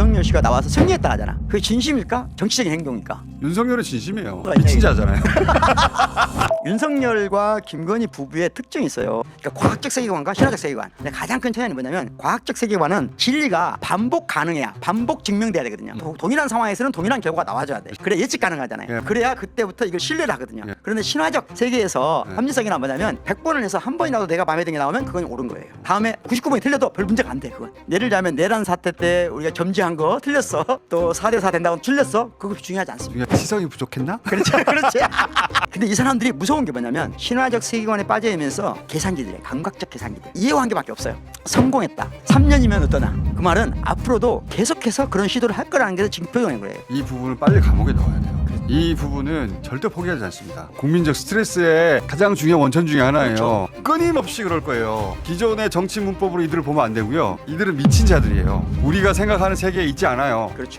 윤석열 씨가 나와서 승리했다 하잖아. 그게 진심일까? 정치적인 행동일까? 윤석열은 진심이에요. 미친 자잖아요. 윤석열과 김건희 부부의 특징이 있어요. 그러니까 과학적 세계관과 신화적 세계관. 근데 가장 큰 차이는 뭐냐면 과학적 세계관은 진리가 반복 가능해야 반복 증명돼야 되거든요. 도- 동일한 상황에서는 동일한 결과가 나와줘야 돼. 그래 예측 가능하잖아요. 예. 그래야 그때부터 이걸 신뢰를 하거든요. 예. 그런데 신화적 세계에서 예. 합리성이란 뭐냐면 100번을 해서 한 번이라도 내가 마음에 드는 게 나오면 그건 옳은 거예요. 다음에 99번이 틀려도 별 문제가 안 돼. 그건. 예를 들자면 내란 사태 때 우리가 점지한 거 틀렸어. 또 4대4 된다고 틀렸어. 그거 중요하지 않습니다. 시성이 부족했나? 그렇죠, 그렇지. 근데 이 사람들이 무 서운 게 뭐냐면 신화적 세계관에 빠져있면서 계산기들이에요. 감각적 계산기들. 이해한 개밖에 없어요. 성공했다. 3년이면 어떠나. 그 말은 앞으로도 계속해서 그런 시도를 할 거라는 게 증표적인 거예요. 이 부분을 빨리 감옥에 넣어야 돼요. 이 부분은 절대 포기하지 않습니다. 국민적 스트레스의 가장 중요한 원천 중에 하나예요. 끊임없이 그럴 거예요. 기존의 정치 문법으로 이들을 보면 안 되고요. 이들은 미친 자들이에요. 우리가 생각하는 세계에 있지 않아요. 그렇죠.